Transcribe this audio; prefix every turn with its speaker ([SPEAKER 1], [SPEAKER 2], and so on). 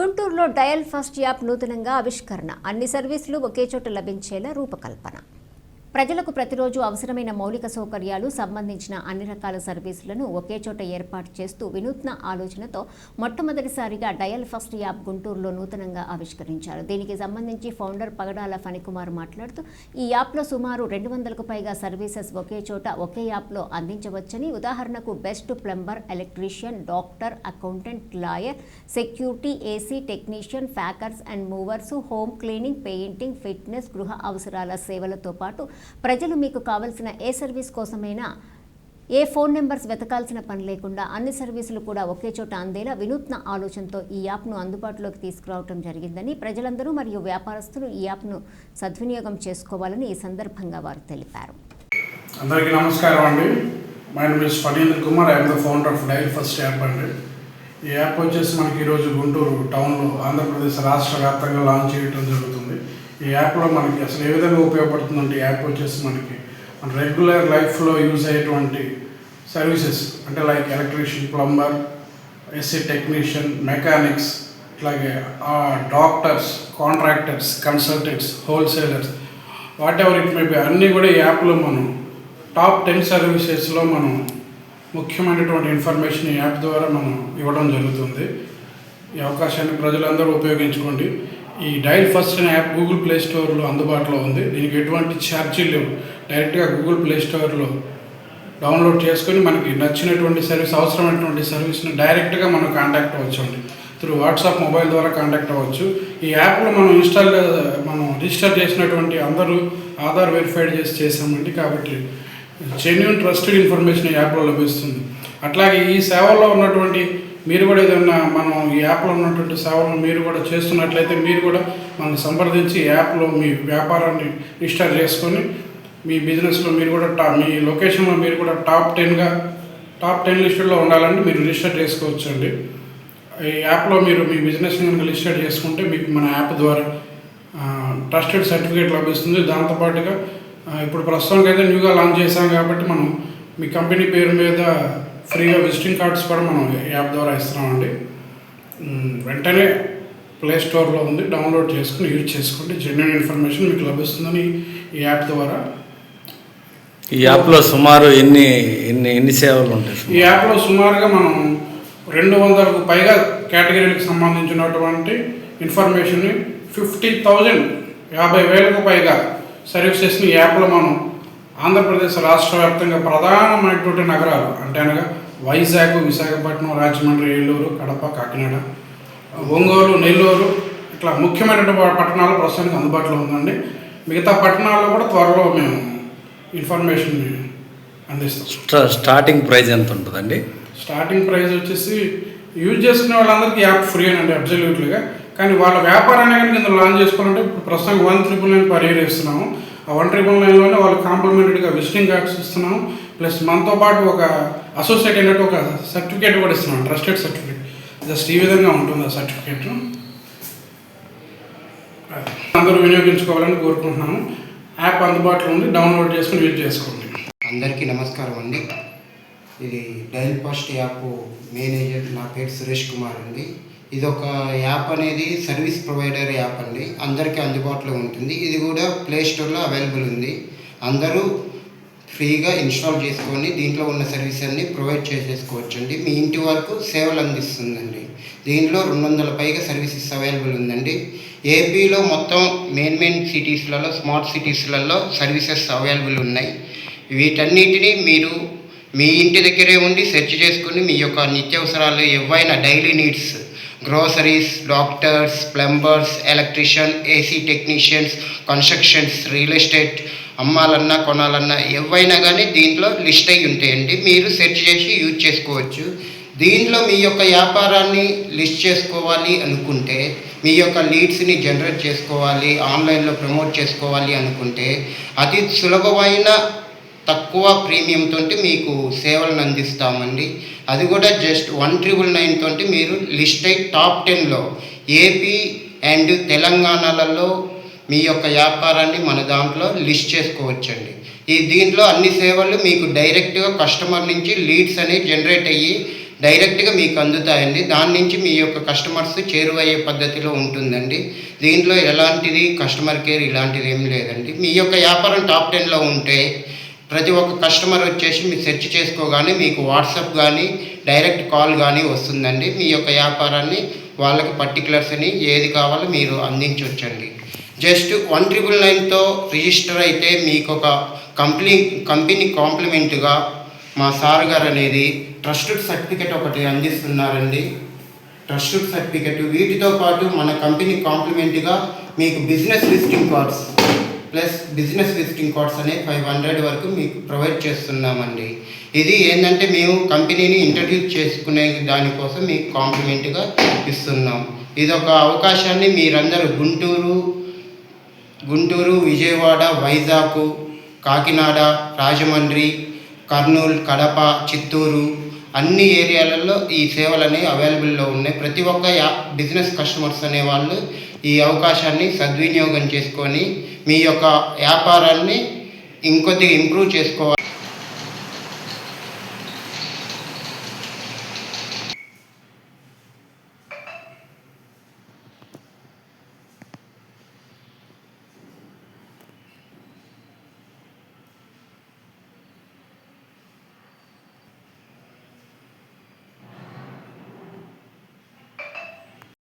[SPEAKER 1] గుంటూరులో dial first app నూతనంగా ఆవిష్కరణ. అన్ని సర్వీసులు ఒకే చోట లభించేలా రూపకల్పన. ప్రజలకు ప్రతిరోజు అవసరమైన మౌలిక సౌకర్యాలు సంబంధించిన అన్ని రకాల సర్వీసులను ఒకే చోట ఏర్పాటు చేస్తూ వినూత్న ఆలోచనతో మొట్టమొదటిసారిగా డయల్ ఫస్ట్ యాప్ గుంటూరులో నూతనంగా ఆవిష్కరించారు. దీనికి సంబంధించి ఫౌండర్ పగడాల ఫణికుమార్ మాట్లాడుతూ ఈ యాప్లో సుమారు రెండు వందలకు పైగా సర్వీసెస్ ఒకే చోట ఒకే యాప్లో అందించవచ్చని ఉదాహరణకు best plumber electrician doctor accountant lawyer security AC technician packers and movers home cleaning painting fitness గృహ అవసరాల సేవలతో పాటు ప్రజలు మీకు కావలసిన ఏ సర్వీస్ కోసమైనా ఏ ఫోన్ నెంబర్స్ వెతకాల్సిన పని లేకుండా అన్ని సర్వీసులు కూడా ఒకే చోట అందేలా వినూత్న ఆలోచనతో ఈ యాప్ను అందుబాటులోకి తీసుకురావడం జరిగిందని ప్రజలందరూ మరియు వ్యాపారస్తులు ఈ యాప్ను సద్వినియోగం చేసుకోవాలని ఈ సందర్భంగా వారు తెలిపారు.
[SPEAKER 2] అందరికీ నమస్కారం అండి. My name is Phanindra Kumar I'm the founder of dial first app అండి. ఈ యాప్ వచ్చేసి మనకి ఈరోజు గుంటూరు టౌన్లో ఆంధ్రప్రదేశ్ రాష్ట్ర వ్యాప్తంగా లాంచ్ చేయడం జరుగుతుంది. ఈ యాప్లో మనకి అసలు ఏ విధంగా ఉపయోగపడుతుందంటే యాప్ వచ్చేసి మనకి మన రెగ్యులర్ లైఫ్లో యూజ్ అయ్యేటువంటి సర్వీసెస్ అంటే like electrician plumber AC technician mechanics ఇట్లాగే doctors contractors consultants wholesalers whatever it may be అన్నీ కూడా ఈ యాప్లో మనం టాప్ టెన్ సర్వీసెస్లో మనం ముఖ్యమైనటువంటి ఇన్ఫర్మేషన్ ఈ యాప్ ద్వారా మనం ఇవ్వడం జరుగుతుంది. ఈ అవకాశాన్ని ప్రజలందరూ ఉపయోగించుకోండి. ఈ డైల్ ఫస్ట్ అనే యాప్ గూగుల్ ప్లే స్టోర్లో అందుబాటులో ఉంది. దీనికి ఎటువంటి ఛార్జీలు లేవు. డైరెక్ట్గా గూగుల్ ప్లే స్టోర్లో డౌన్లోడ్ చేసుకొని మనకి నచ్చినటువంటి సర్వీస్ అవసరమైనటువంటి సర్వీస్ని డైరెక్ట్గా మనం కాంటాక్ట్ అవ్వచ్చండి త్రూ వాట్సాప్ మొబైల్ ద్వారా కాంటాక్ట్ అవ్వచ్చు. ఈ యాప్లో మనం ఇన్స్టాల్ మనం రిజిస్టర్ చేసినటువంటి అందరూ ఆధార్ వెరిఫైడ్ చేసి చేసామండి కాబట్టి జెన్యున్ ట్రస్టెడ్ ఇన్ఫర్మేషన్ ఈ యాప్లో లభిస్తుంది. అట్లాగే ఈ సేవల్లో ఉన్నటువంటి మీరు కూడా ఏదైనా మనం ఈ యాప్లో ఉన్నటువంటి సేవలను మీరు కూడా చేస్తున్నట్లయితే మీరు కూడా మనం సంప్రదించి యాప్లో మీ వ్యాపారాన్ని రిజిస్టర్ చేసుకొని మీ బిజినెస్లో మీరు కూడా టా మీ లొకేషన్లో మీరు కూడా టాప్ టెన్గా టాప్ టెన్ లిస్టులో ఉండాలంటే మీరు రిజిస్టర్ చేసుకోవచ్చు అండి ఈ యాప్లో మీరు మీ బిజినెస్ కనుక రిజిస్టర్ చేసుకుంటే మీకు మన యాప్ ద్వారా ట్రస్టెడ్ సర్టిఫికేట్ లభిస్తుంది. దాంతోపాటుగా ఇప్పుడు ప్రస్తుతానికి అయితే న్యూగా లాంచ్ చేశాం కాబట్టి మనం మీ కంపెనీ పేరు మీద ఫ్రీగా విజిటింగ్ కార్డ్స్ కూడా మనం యాప్ ద్వారా ఇస్తున్నామండి. వెంటనే ప్లే స్టోర్లో ఉంది. డౌన్లోడ్ చేసుకుని యూజ్ చేసుకోండి. జెన్యున్ ఇన్ఫర్మేషన్ మీకు లభిస్తుందని ఈ యాప్ ద్వారా.
[SPEAKER 3] ఈ యాప్లో సుమారు ఎన్ని ఎన్ని ఎన్ని సేవలు ఉంటాయి
[SPEAKER 2] ఈ యాప్లో సుమారుగా మనం రెండు వందలకు పైగా కేటగిరీలకు సంబంధించినటువంటి ఇన్ఫర్మేషన్ని ఫిఫ్టీ థౌజండ్ యాభై వేలకు పైగా సర్వీసెస్ని ఈ యాప్లో మనం ఆంధ్రప్రదేశ్ రాష్ట్ర వ్యాప్తంగా ప్రధానమైనటువంటి నగరాలు అంటే అనగా వైజాగ్ విశాఖపట్నం రాజమండ్రి ఏలూరు కడప కాకినాడ ఒంగోలు నెల్లూరు ఇట్లా ముఖ్యమైనటువంటి పట్టణాలు ప్రస్తుతానికి అందుబాటులో ఉందండి. మిగతా పట్టణాల్లో కూడా త్వరలో మేము ఇన్ఫర్మేషన్ అందిస్తాం.
[SPEAKER 3] స్టా- స్టార్టింగ్ ప్రైస్ ఎంత ఉంటుందండి
[SPEAKER 2] స్టార్టింగ్ ప్రైస్ వచ్చేసి యూజ్ చేసుకునే వాళ్ళందరికీ యాప్ ఫ్రీ అండి అబ్జల్యూట్లీగా కానీ వాళ్ళ వ్యాపారాన్ని కనుక ఇందులో లాంచ్ చేసుకోవాలంటే ఇప్పుడు ప్రస్తుతానికి one triple nine per year ఇస్తున్నాము. ఆ వన్ ట్రిపుల్ నైన్లోనే వాళ్ళు కాంప్లిమెంటరీగా విజిటింగ్ కార్డ్స్ ఇస్తున్నాము. ప్లస్ మనతో పాటు ఒక అసోసియేట్ అయినట్టు ఒక సర్టిఫికేట్ కూడా ఇస్తున్నాం ట్రస్టెడ్ సర్టిఫికేట్ జస్ట్ ఈ విధంగా ఉంటుంది ఆ సర్టిఫికేట్ అందరూ వినియోగించుకోవాలని కోరుకుంటున్నాము. యాప్ అందుబాటులో ఉండి డౌన్లోడ్ చేసుకుని యూజ్ చేసుకోండి.
[SPEAKER 4] అందరికీ నమస్కారం అండి. ఇది డైల్ ఫస్ట్ యాప్ మేనేజర్ నా పేరు సురేష్ కుమార్ అండి. ఇది ఒక యాప్ అనేది సర్వీస్ ప్రొవైడర్ యాప్ అండి. అందరికీ అందుబాటులో ఉంటుంది. ఇది కూడా ప్లే స్టోర్లో అవైలబుల్ ఉంది. అందరూ ఫ్రీగా ఇన్స్టాల్ చేసుకొని దీంట్లో ఉన్న సర్వీస్ అన్ని ప్రొవైడ్ చేసేసుకోవచ్చు అండి మీ ఇంటి వరకు సేవలు అందిస్తుందండి. దీనిలో రెండు వందల పైగా సర్వీసెస్ అవైలబుల్ ఉందండి. ఏపీలో మొత్తం మెయిన్ మెయిన్ సిటీస్లలో స్మార్ట్ సిటీస్లలో సర్వీసెస్ అవైలబుల్ ఉన్నాయి. వీటన్నిటిని మీరు మీ ఇంటి దగ్గరే ఉండి సెర్చ్ చేసుకుని మీ యొక్క నిత్యావసరాలు ఏవైనా daily needs groceries doctors plumbers electrician AC technicians constructions real estate అమ్మాలన్నా కొనాలన్నా ఏవైనా కానీ దీంట్లో లిస్ట్ అయి ఉంటాయండి. మీరు సెర్చ్ చేసి యూజ్ చేసుకోవచ్చు. దీంట్లో మీ యొక్క వ్యాపారాన్ని లిస్ట్ చేసుకోవాలి అనుకుంటే మీ యొక్క లీడ్స్ని జనరేట్ చేసుకోవాలి ఆన్లైన్లో ప్రమోట్ చేసుకోవాలి అనుకుంటే అతి సులభమైన తక్కువ ప్రీమియంతో మీకు సేవలను అందిస్తామండి. అది కూడా జస్ట్ వన్ ట్రిపుల్ నైన్ తోటి మీరు లిస్ట్ అయి టాప్ టెన్లో ఏపీ అండ్ తెలంగాణలలో మీ యొక్క వ్యాపారాన్ని మన దాంట్లో లిస్ట్ చేసుకోవచ్చండి. ఈ దీంట్లో అన్ని సేవలు మీకు డైరెక్ట్గా కస్టమర్ నుంచి లీడ్స్ అనేవి జనరేట్ అయ్యి డైరెక్ట్గా మీకు అందుతాయండి. దాని నుంచి మీ యొక్క కస్టమర్స్ చేరువయ్యే పద్ధతిలో ఉంటుందండి. దీంట్లో ఎలాంటిది కస్టమర్ కేర్ ఇలాంటిది ఏం లేదండి. మీ యొక్క వ్యాపారం టాప్ టెన్లో ఉంటే ప్రతి ఒక్క కస్టమర్ వచ్చేసి మీరు సెర్చ్ చేసుకోగానే మీకు వాట్సాప్ కానీ డైరెక్ట్ కాల్ కానీ వస్తుందండి. మీ యొక్క వ్యాపారాన్ని వాళ్ళకి పర్టికులర్స్ని ఏది కావాలో మీరు అందించవచ్చండి జస్ట్ వన్ ట్రిపుల్ నైన్తో రిజిస్టర్ అయితే మీకు ఒక కంపెనీ కంపెనీ కాంప్లిమెంట్గా మా సార్ గారు అనేది ట్రస్టెడ్ సర్టిఫికెట్ ఒకటి అందిస్తున్నారండి. Trusted certificate. వీటితో పాటు మన కంపెనీ కాంప్లిమెంట్గా మీకు business visiting cards plus business visiting cards అనే ఫైవ్ హండ్రెడ్ వరకు మీకు ప్రొవైడ్ చేస్తున్నామండి. ఇది ఏంటంటే మేము కంపెనీని ఇంట్రడ్యూస్ చేసుకునే దానికోసం మీకు కాంప్లిమెంట్గా ఇస్తున్నాం. ఇది ఒక అవకాశాన్ని మీరందరూ గుంటూరు గుంటూరు విజయవాడ వైజాగ్ కాకినాడ రాజమండ్రి కర్నూలు కడప చిత్తూరు అన్ని ఏరియాలలో ఈ సేవలు అనేవి అవైలబుల్లో ఉన్నాయి. ప్రతి ఒక్క బిజినెస్ కస్టమర్స్ అనేవాళ్ళు ఈ అవకాశాన్ని సద్వినియోగం చేసుకొని మీ యొక్క వ్యాపారాన్ని ఇంకొద్దిగా ఇంప్రూవ్ చేసుకోవాలి.